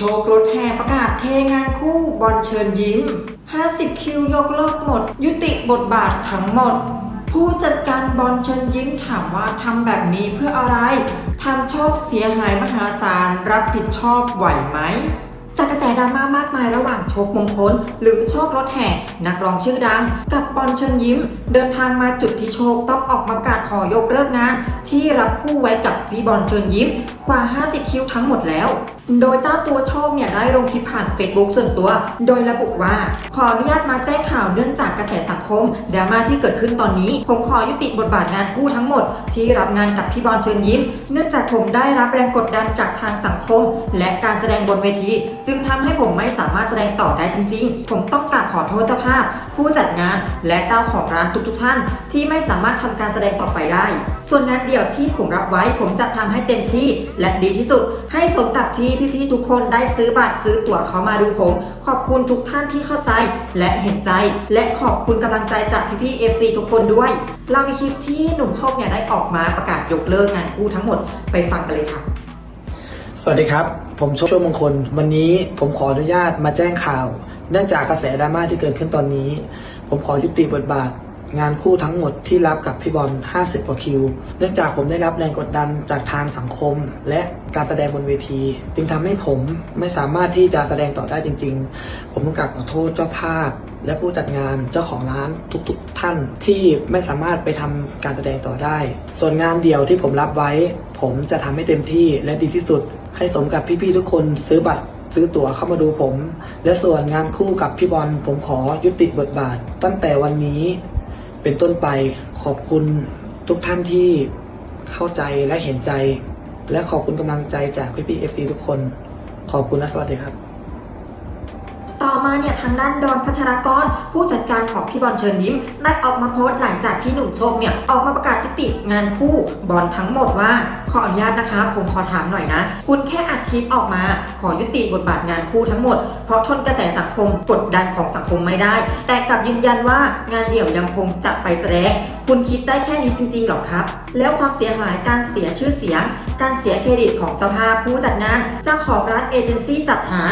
ชว์รถแห่ประกาศเทงานคู่บอลเชิญยิ้ม 50 คิวยกเลิกหมด ยุติบทบาททั้งหมด ผู้จัดการบอลเชิญยิ้มถามว่าทำแบบนี้เพื่ออะไรทำโชคเสียหายมหาศาลรับผิดชอบไหวไหมจากกระแสดราม่ามากมายระหว่างโชคมงคล หรือโชครถแห่ นักร้องชื่อดัง กับบอลเชิญยิ้ม เดินทางมาจุดที่โชคต้องออกมาประกาศขอยกเลิกงาน ที่รับคู่ไว้กับพี่บอลเชิญยิ้มกว่า 50 คิวทั้งหมดแล้วโดยเจ้าตัวโชคเนี่ยได้ลงคลิปผ่าน Facebook ส่วนตัว โดยระบุว่า ขออนุญาตมาแจ้งข่าวเนื่องจากกระแสสังคมดราม่าที่เกิดขึ้นตอนนี้ ผมขอยุติบทบาทงานคู่ทั้งหมด ที่รับงานกับพี่บอลเชิญยิ้ม เนื่องจากผมได้รับแรงกดดันจากทางสังคม และการแสดงบนเวที จึงทำให้ผมไม่สามารถแสดงต่อได้จริง ๆ ผมต้องกราบขอโทษเจ้าภาพ ผู้จัดงาน และเจ้าของร้านทุกๆท่าน ที่ไม่สามารถทำการแสดงต่อไปได้ส่วนงานเดี่ยวที่ผมรับไว้ผมจะทำให้เต็มที่และดีที่สุด ให้สมกับที่พี่ๆทุกคนได้ซื้อบัตรซื้อตั๋วเขามาดูผม ขอบคุณทุกท่านที่เข้าใจและเห็นใจ และขอบคุณกำลังใจจากพี่ๆ FC ทุกคนด้วย เรามีคลิปที่หนุ่มโชคเนี่ยได้ออกมาประกาศยกเลิกงานคู่ทั้งหมดไปฟังกันเลยค่ะสวัสดีครับ ผมโชคโชคมงคล วันนี้ผมขออนุญาตมาแจ้งข่าว เนื่องจากกระแสดราม่าที่เกิดขึ้นตอนนี้ ผมขอยุติบทบาท งานคู่ทั้งหมดที่รับกับพี่บอล 50 กว่าคิว เนื่องจากผมได้รับแรงกดดันจากทางสังคม และการแสดงบนเวที จึงทำให้ผมไม่สามารถที่จะแสดงต่อได้จริง ๆ ผมต้องกราบขอโทษเจ้าภาพ และผู้จัดงานเจ้าของร้านทุกๆท่านที่ไม่สามารถไปทำการแสดงต่อได้ ส่วนงานเดี่ยวที่ผมรับไว้ ผมจะทำให้เต็มที่และดีที่สุด ให้สมกับพี่ๆทุกคนซื้อบัตรซื้อตั๋วเข้ามาดูผม และส่วนงานคู่กับพี่บอลผมขอยุติบทบาท ตั้งแต่วันนี้ เป็นต้นไปขอบคุณทุกท่านที่เข้าใจและเห็นใจ และขอบคุณกำลังใจจากพี่ๆ FC ทุกคน ขอบคุณและสวัสดีครับ ต่อมาเนี่ยทางด้านดอนพัชรกร ผู้จัดการของพี่บอลเชิญยิ้มได้ออกมาโพสต์หลังจากที่หนุ่มโชคเนี่ยออกมาประกาศยุติงานคู่บอลทั้งหมดว่าขออนุญาตนะคะ ผมขอถามหน่อยนะ คุณแค่อัดคลิปออกมา ขอยุติบทบาทงานคู่ทั้งหมด เพราะทนกระแสสังคมกดดันของสังคมไม่ได้ แต่กลับยืนยันว่างานเดี่ยวยังคงจะไปแสดงคุณคิดได้แค่นี้จริงๆหรอครับ แล้วความเสียหายการเสียชื่อเสียง การเสียเครดิตของเจ้าภาพผู้จัดงานเจ้าของร้านเอเจนซี่จัดหา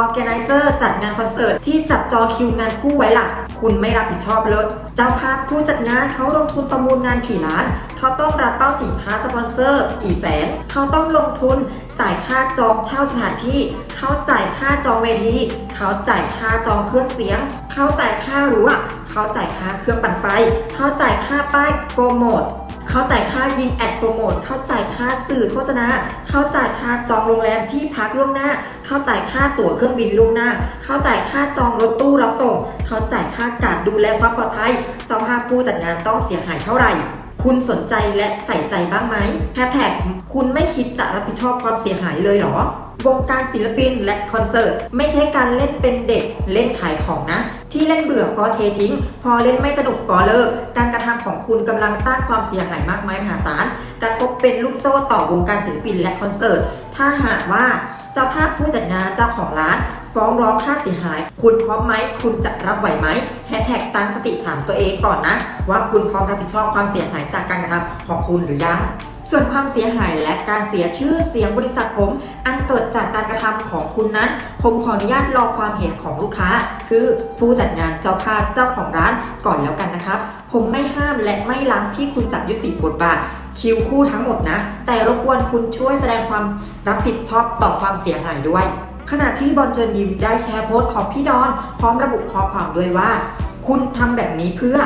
Organizer จัดงานคอนเสิร์ตที่จับจอคิวงานคู่ไว้หลัก คุณไม่รับผิดชอบเลย เจ้าภาพผู้จัดงานเขาลงทุนประมูลงานกี่ล้าน เขาต้องรับเป้าสินค้าสปอนเซอร์กี่แสน เขาต้องลงทุนจ่ายค่าจองเช่าสถานที่ เขาจ่ายค่าจองเวที เขาจ่ายค่าจองเครื่องเสียง เขาจ่ายค่ารั้วเขาจ่ายค่าเครื่องปั่นไฟ เขาจ่ายค่าป้ายโปรโมท เขาจ่ายค่ายิงแอดโปรโมทเขาจ่ายค่าสื่อโฆษณาเขาจ่ายค่าจองโรงแรมที่พักล่วงหน้า เขาจ่ายค่าตั๋วเครื่องบินล่วงหน้า เขาจ่ายค่าจองรถตู้รับส่ง เขาจ่ายค่าการดูแลความปลอดภัย เจ้าภาพผู้จัดงานต้องเสียหายเท่าไหร่คุณสนใจและใส่ใจบ้างไหมแฮชแท็กคุณไม่คิดจะรับผิดชอบความเสียหายเลยหรอ วงการศิลปินและคอนเสิร์ต ไม่ใช่การเล่นเป็นเด็กเล่นขายของนะ ที่เล่นเบื่อก็เททิ้ง พอเล่นไม่สนุกก็เลิก การกระทำของคุณกำลังสร้างความเสียหายมากมายมหาศาลกระทบเป็นลูกโซ่ต่อวงการศิลปินและคอนเสิร์ต ถ้าหากว่าเจ้าภาพผู้จัดงานเจ้าของร้าน ฟ้องร้องค่าเสียหาย คุณพร้อมไหม คุณจะรับไหวไหมแฮชแท็กตั้งสติถามตัวเองก่อนนะ ว่าคุณพร้อมรับผิดชอบความเสียหายจากการกระทำของคุณหรือยังส่วนความเสียหายและการเสียชื่อเสียงบริษัทผม อันเกิดจากการกระทำของคุณนั้น ผมขออนุญาตรอความเห็นของลูกค้า คือผู้จัดงานเจ้าภาพเจ้าของร้านก่อนแล้วกันนะครับ ผมไม่ห้ามและไม่ล้างที่คุณจะยุติบทบาทคิวคู่ทั้งหมดนะ แต่รบกวนคุณช่วยแสดงความรับผิดชอบต่อความเสียหายด้วย ขณะที่บอลเชิญยิ้มได้แชร์โพสต์ของพี่ดอน พร้อมระบุข้อความด้วยว่า คุณทำแบบนี้เพื่อ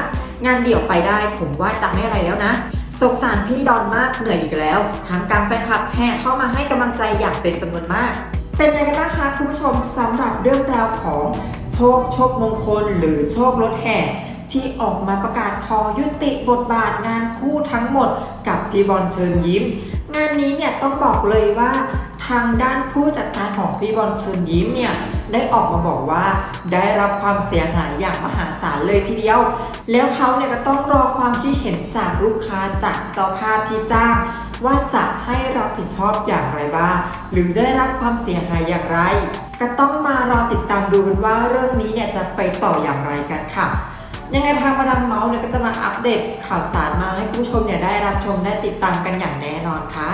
งานเดี่ยวไปได้ผมว่าจะไม่อะไรแล้วนะสงสารพี่ดอนมากเหนื่อยอีกแล้วทางการแฟนคลับแห่เข้ามาให้กำลังใจอย่างเป็นจำนวนมาก เป็นยังไงกันบ้างคะคุณผู้ชมสำหรับเรื่องราวของโชคโชคมงคล หรือโชครถแห่ที่ออกมาประกาศขอยุติบทบาทงานคู่ทั้งหมดกับพี่บอลเชิญยิ้ม งานนี้เนี่ยต้องบอกเลยว่าทางด้านผู้จัดการของพี่บอลเชิญยิ้มเนี่ยได้ออกมาบอกว่าได้รับความเสียหายอย่างมหาศาลเลยทีเดียว แล้วเขาเนี่ยก็ต้องรอความคิดเห็นจากลูกค้าจากเจ้าภาพที่จ้าง ว่าจะให้รับผิดชอบอย่างไรบ้าง หรือได้รับความเสียหายอย่างไร ก็ต้องมารอติดตามดูกันว่าเรื่องนี้เนี่ยจะไปต่ออย่างไรกันค่ะยังไงทางมาดามเมาส์เนี่ยก็จะมาอัปเดตข่าวสารมาให้ผู้ชมเนี่ยได้รับชมได้ติดตามกันอย่างแน่นอนค่ะ